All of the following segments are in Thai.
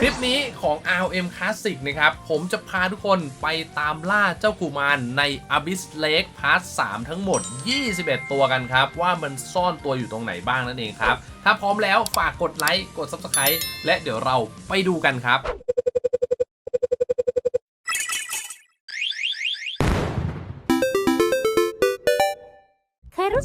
คลิปนี้ของ RM Classic นะครับ ผมจะพาทุกคนไปตามล่าเจ้ากุมารใน Abyss Lake Part 3 ทั้งหมด 21 ตัวกันครับ ว่ามันซ่อนตัวอยู่ตรงไหนบ้างนั่นเองครับ ถ้าพร้อมแล้วฝากกดไลค์ กด Subscribe และเดี๋ยวเราไปดูกันครับ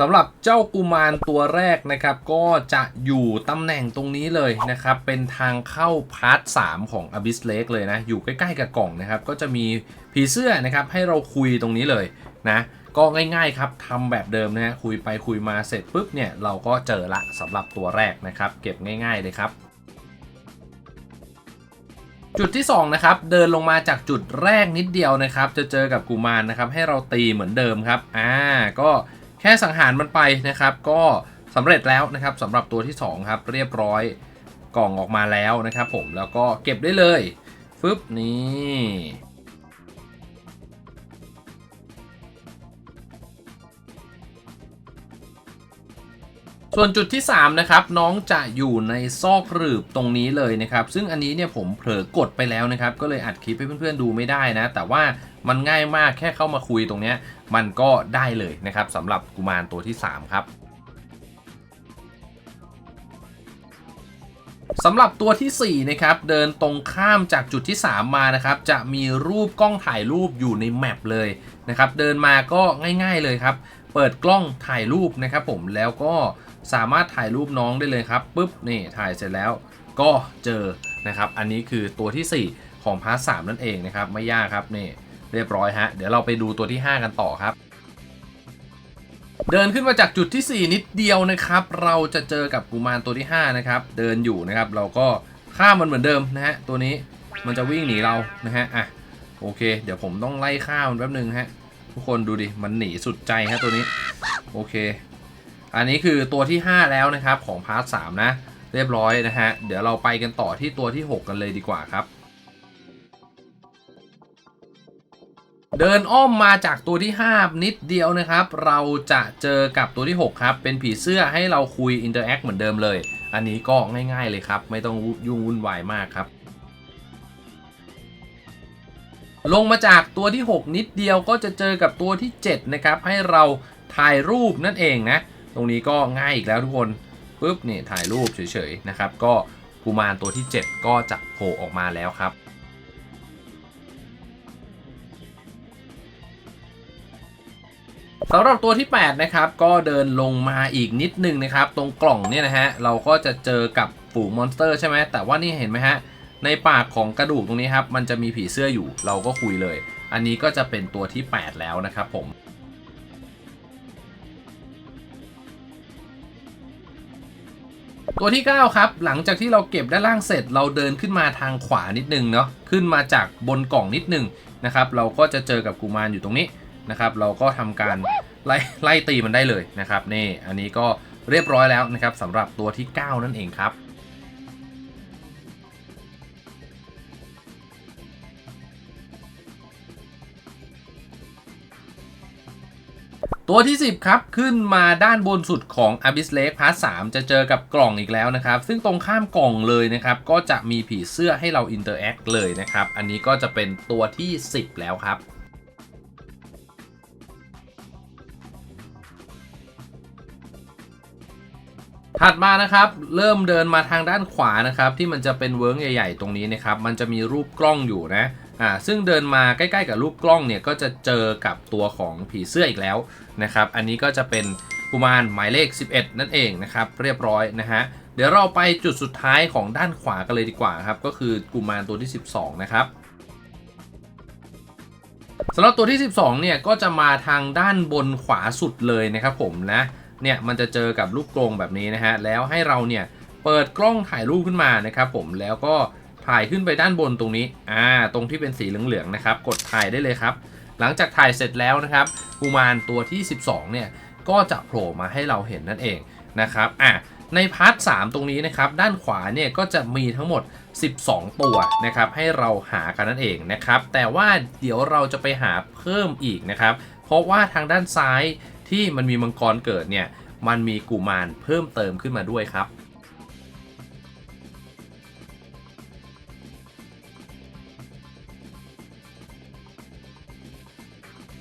สำหรับเจ้ากุมารตัวแรกนะครับก็จะอยู่ตำแหน่งตรงนี้เลยนะครับเป็นทางเข้าพาร์ท 3 ของ Abyss Lake เลยนะ อยู่ใกล้ๆกับกล่องนะครับ ก็จะมีผีเสื้อนะครับให้เราคุยตรงนี้เลยนะก็ง่ายๆครับทำแบบเดิมนะฮะคุยไปคุยมาเสร็จปุ๊บเนี่ยเราก็เจอละสำหรับตัวแรกนะครับ เก็บง่ายๆเลยครับจุดที่2นะครับเดินลงมาจากจุดแรกนิดเดียวนะครับ จะเจอกับกุมารนะครับให้เราตีเหมือนเดิมครับอ่าก็ ค่สังหารมันไปนะครับ ก็สำเร็จแล้วนะครับสำหรับตัวที่2ครับเรียบร้อยกล่องออกมาแล้วนะครับ ผมแล้วก็เก็บได้เลยฟึบนี่ส่วนจุดที่ 3 นะครับ น้องจะอยู่ในซอกหลืบตรงนี้เลยนะครับ ซึ่งอันนี้เนี่ยผมเผลอกดไปแล้วนะครับ ก็เลยอัดคลิปให้เพื่อนๆดูไม่ได้นะ แต่ว่า มันง่ายมากแค่เข้ามาคุยตรงนี้มันก็ได้เลยนะครับสำหรับกุมารตัวที่ 3 ครับสำหรับตัวทีสี่4นะครับเดินตรงข้ามจากจุดที่ 3 มานะครับจะมีรูปกล้องถ่ายรูปอยู่ในแมปเลยนะครับเดินมาก็ง่าย ๆเลยครับเปิดกล้องถ่ายรูปนะครับผมแล้วก็สามารถถ่ายรูปน้องได้เลยครับปุ๊บนี่ถ่ายเสร็จแล้วก็เจอนะครับอันนี้คือตัวทีสี่4 ของพาร์ทสนั่นเองนะครับไม่ยากครับนี่ เรียบร้อยฮะ เดี๋ยวเราไปดูตัวที่ 5 กันต่อครับ เดินขึ้นมาจากจุดที่ 4 นิดเดียวนะครับ เราจะเจอกับกุมารตัวที่ 5 นะครับ เดินอยู่นะครับ เราก็ฆ่ามันเหมือนเดิมนะฮะ ตัวนี้มันจะวิ่งหนีเรานะฮะ อะ โอเค เดี๋ยวผมต้องไล่ฆ่ามันแป๊บนึงฮะ ทุกคนดูดิ มันหนีสุดใจฮะตัวนี้ โอเค อันนี้คือตัวที่ 5 แล้วนะครับของพาร์ท3นะ เรียบร้อยนะฮะ เดี๋ยวเราไปกันต่อที่ตัวที่ 6 กันเลยดีกว่าครับ เดินอ้อมมาจากตัวที่ 5 นิดเดียวนะครับ เราจะเจอกับตัวที่ 6 ครับ เป็นผีเสื้อให้เราคุยอินเตอร์แอคเหมือนเดิมเลย อันนี้ก็ง่ายๆเลยครับ ไม่ต้องยุ่งวุ่นวายมากครับ ลงมาจากตัวที่ 6 นิดเดียวก็จะเจอกับตัวที่ 7 นะครับ ให้เราถ่ายรูปนั่นเองนะ ตรงนี้ก็ง่ายอีกแล้วทุกคนปุ๊บนี่ถ่ายรูปเฉยๆนะครับ ก็กุมารตัวที่ 7 ก็จะโผล่ออกมาแล้วครับ สำหรับตัวที่ 8 นะครับ ก็เดินลงมาอีกนิดนึงนะครับ ตรงกล่องเนี่ยนะฮะ เราก็จะเจอกับฝูงมอนสเตอร์ใช่ไหมแต่ว่านี่เห็นไหมฮะ ในปากของกระดูกตรงนี้ครับ มันจะมีผีเสื้ออยู่ เราก็คุยเลย อันนี้ก็จะเป็นตัวที่ 8 แล้วนะครับผมตัวที่ 9 ครับ หลังจากที่เราเก็บด้านล่างเสร็จ เราเดินขึ้นมาทางขวานิดนึงเนาะขึ้นมาจากบนกล่องนิดนึงนะครับ เราก็จะเจอกับกุมารอยู่ตรงนี้ นะครับ เราก็ทำการไล่ไล่ตีมันได้เลยนะครับนี่อันนี้ก็เรียบร้อยแล้วนะครับสำหรับตัวที่ 9 นั่นเองครับตัวที่ 10 ครับ ขึ้นมาด้านบนสุดของ Abyss Lake Part 3จะเจอกับกล่องอีกแล้วนะครับ ซึ่งตรงข้ามกล่องเลยนะครับ ก็จะมีผีเสื้อให้เรา Interact เลยนะครับ อันนี้ก็จะเป็นตัวที่ 10 แล้วครับ ถัดมานะครับ เริ่มเดินมาทางด้านขวานะครับ ที่มันจะเป็นเวิร์กใหญ่ ๆ ตรงนี้นะครับ มันจะมีรูปกล้องอยู่นะอ่าซึ่งเดินมาใกล้ๆกับรูปกล้องเนี่ยก็จะเจอกับตัวของผีเสื้ออีกแล้วนะครับ อันนี้ก็จะเป็นกุมารหมายเลข 11 นั่นเองนะครับ เรียบร้อยนะฮะเดี๋ยวเราไปจุดสุดท้ายของด้านขวากันเลยดีกว่าครับ ก็คือกุมารตัวที่ 12 นะครับสำหรับตัวที่ 12 เนี่ยก็จะมาทางด้านบนขวาสุดเลยนะครับผมนะ เนี่ยมันจะเจอกับลูกกรงแบบนี้นะฮะแล้วให้เราเนี่ยเปิดกล้องถ่ายรูปขึ้นมานะครับผมแล้วก็ถ่ายขึ้นไปด้านบนตรงนี้อ่าตรงที่เป็นสีเหลืองๆนะครับกดถ่ายได้เลยครับ หลังจากถ่ายเสร็จแล้วนะครับกุมารตัวที่ 12 เนี่ยก็จะโผล่มาให้เราเห็นนั่นเองนะครับอะในพาร์ท 3 ตรงนี้นะครับด้านขวาเนี่ยก็จะมีทั้งหมด 12 ตัวนะครับให้เราหากันนั่นเองนะครับแต่ว่าเดี๋ยวเราจะไปหาเพิ่มอีกนะครับเพราะว่าทางด้านซ้าย ที่มันมีมังกรเกิดเนี่ยมันมีกุมารเพิ่มเติมขึ้นมาด้วยครับ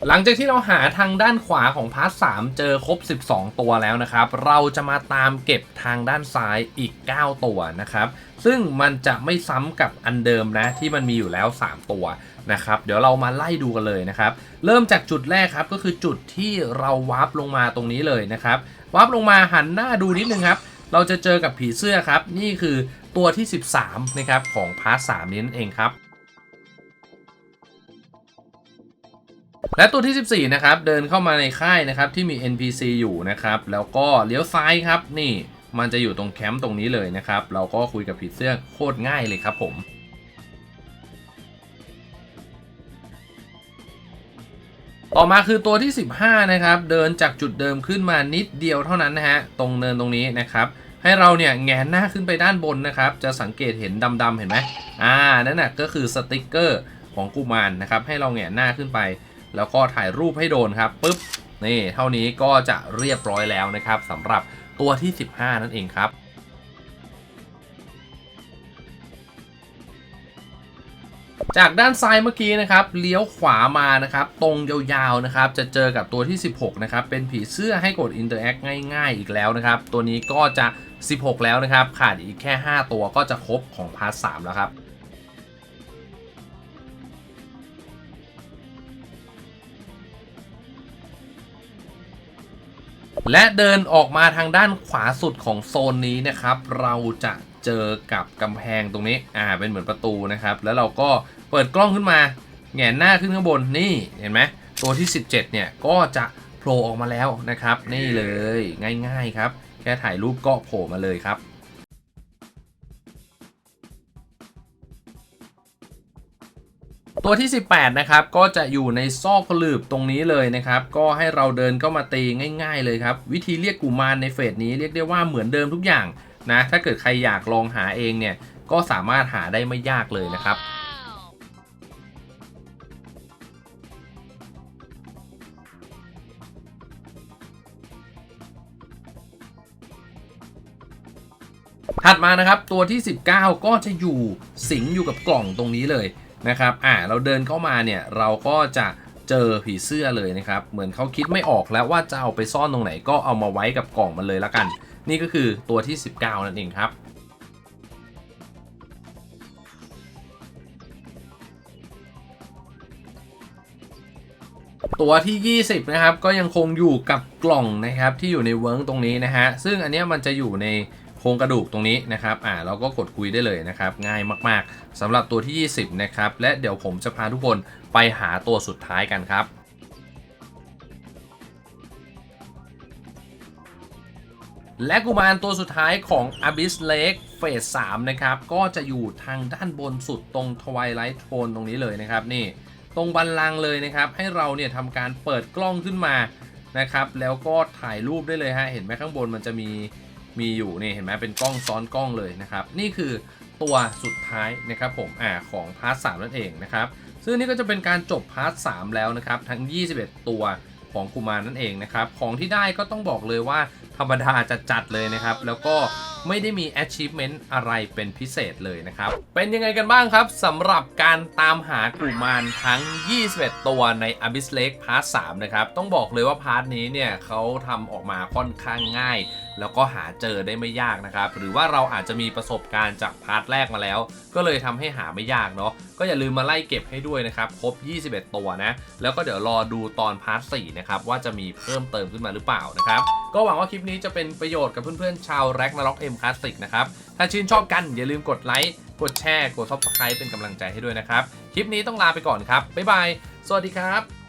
หลังจากที่เราหาทางด้านขวาของพาร์ท3เจอครบ 12 ตัวแล้วนะครับ เราจะมาตามเก็บทางด้านซ้ายอีก 9 ตัวนะครับ ซึ่งมันจะไม่ซ้ำกับอันเดิมนะที่มันมีอยู่แล้ว 3 ตัวนะครับ เดี๋ยวเรามาไล่ดูกันเลยนะครับ เริ่มจากจุดแรกครับก็คือจุดที่เราวาร์ปลงมาตรงนี้เลยนะครับ วาร์ปลงมาหันหน้าดูนิดนึงครับ เราจะเจอกับผีเสื้อครับ นี่คือตัวที่ 13นะครับของพาร์ท3นี้นั่นเองครับ และตัวที่ 14 นะครับ เดินเข้ามาในค่ายนะครับ ที่มี NPC อยู่นะครับ แล้วก็เลี้ยวซ้ายครับ นี่มันจะอยู่ตรงแคมป์ตรงนี้เลยนะครับ เราก็คุยกับผีเสื้อโคตรง่ายเลยครับผม ต่อมาคือตัวที่ 15 นะครับ เดินจากจุดเดิมขึ้นมานิดเดียวเท่านั้นนะฮะ ตรงเนินตรงนี้นะครับ ให้เราเนี่ยแงนหน้าขึ้นไปด้านบนนะครับ จะสังเกตเห็นดำๆเห็นไหมอ่า นั่นน่ะก็คือสติกเกอร์ของกุมารนะครับ ให้เราแงนหน้าขึ้นไป แล้วก็ถ่ายรูปให้โดนครับปุ๊บนี่เท่านี้ก็จะเรียบร้อยแล้วนะครับสำหรับตัวที่ 15 นั่นเองครับจากด้านซ้ายเมื่อกี้นะครับเลี้ยวขวามานะครับตรงยาวๆนะครับจะเจอกับตัวที่ 16นะครับเป็นผีเสื้อให้กด Interact ง่ายๆอีกแล้วนะครับตัวนี้ก็จะ 16 แล้วนะครับขาดอีกแค่ 5 ตัวก็จะครบของพาร์ท3แล้วครับ และเดินออกมาทางด้านขวาสุดของโซนนี้นะครับ เราจะเจอกับกำแพงตรงนี้ อ่า เป็นเหมือนประตูนะครับ แล้วเราก็เปิดกล้องขึ้นมาแหงนหน้าขึ้นข้างบน นี่เห็นไหม ตัวที่ 17 เนี่ย ก็จะโผล่ออกมาแล้วนะครับ นี่เลย ง่าย ๆ ครับ แค่ถ่ายรูปก็โผล่มาเลยครับ ตัวที่ 18 นะครับ ก็จะอยู่ในซอกหลืบตรงนี้เลยนะครับ ก็ให้เราเดินเข้ามาตีง่าย ๆ เลยครับ วิธีเรียกกุมารในเฟสนี้เรียกได้ว่าเหมือนเดิมทุกอย่างนะ ถ้าเกิดใครอยากลองหาเองเนี่ย ก็สามารถหาได้ไม่ยากเลยนะครับถัดมานะครับตัวที่ 19 ก็จะอยู่สิงอยู่กับกล่องตรงนี้เลย นะครับอ่าเราเดินเข้ามาเนี่ยเราก็จะเจอผีเสื้อเลยนะครับ เหมือนเขาคิดไม่ออกแล้วว่าจะเอาไปซ่อนตรงไหนก็เอามาไว้กับกล่องมันเลยละกัน นี่ก็คือตัวที่ 19 นั่นเองครับตัวที่ 20 นะครับ ก็ยังคงอยู่กับกล่องนะครับที่อยู่ในเวิร์กตรงนี้นะฮะ ซึ่งอันนี้มันจะอยู่ใน โครงกระดูกตรงนี้นะครับอ่าเราก็กดคุยได้เลยนะครับ ง่ายมากๆสำหรับตัวที่ 20 นะครับ และเดี๋ยวผมจะพาทุกคนไปหาตัวสุดท้ายกันครับและกุมารตัวสุดท้ายของ Abyss Lake เฟส3นะครับ ก็จะอยู่ทางด้านบนสุดตรง Twilight Zone ตรงนี้เลยนะครับ นี่ ตรงบันลังเลยนะครับ ให้เราเนี่ยทำการเปิดกล้องขึ้นมานะครับ แล้วก็ถ่ายรูปได้เลยฮะ เห็นไหมข้างบนมันจะมี มีอยู่นี่เห็นไหมเป็นกล้องซ้อนกล้องเลยนะครับ นี่คือตัวสุดท้ายนะครับผมอ่าของพาร์ทสนั่นเองนะครับ ซึ่งนี่ก็จะเป็นการจบพาร์ทสแล้วนะครับ ทั้ง 21 ตัวของกุมารนั่นเองนะครับ ของที่ได้ก็ต้องบอกเลยว่าธรรมดาจะจัดเลยนะครับ แล้วก็ ไม่ได้มี achievement อะไรเป็นพิเศษเลยนะครับ เป็นยังไงกันบ้างครับสำหรับการตามหากุมารทั้ง 21 ตัวใน Abyss Lake Part 3นะครับ ต้องบอกเลยว่าพาร์ทนี้เนี่ยเขาทำออกมาค่อนข้างง่าย แล้วก็หาเจอได้ไม่ยากนะครับ หรือว่าเราอาจจะมีประสบการณ์จากพาร์ทแรกมาแล้ว ก็เลยทำให้หาไม่ยากเนาะก็อย่าลืมมาไล่เก็บให้ด้วยนะครับ ครบ 21 ตัวนะ แล้วก็เดี๋ยวรอดูตอนพาร์ท4นะครับว่าจะมีเพิ่มเติมขึ้นมาหรือเปล่านะครับก็หวังว่าคลิปนี้จะเป็นประโยชน์กับเพื่อนๆชาวแร็กนาล็อกเอ็มคลาสสิกนะครับ ถ้าชื่นชอบกันอย่าลืมกดไลค์ กดแชร์ กดซับสไครป์เป็นกำลังใจให้ด้วยนะครับ คลิปนี้ต้องลาไปก่อนครับ บ๊ายบาย สวัสดีครับ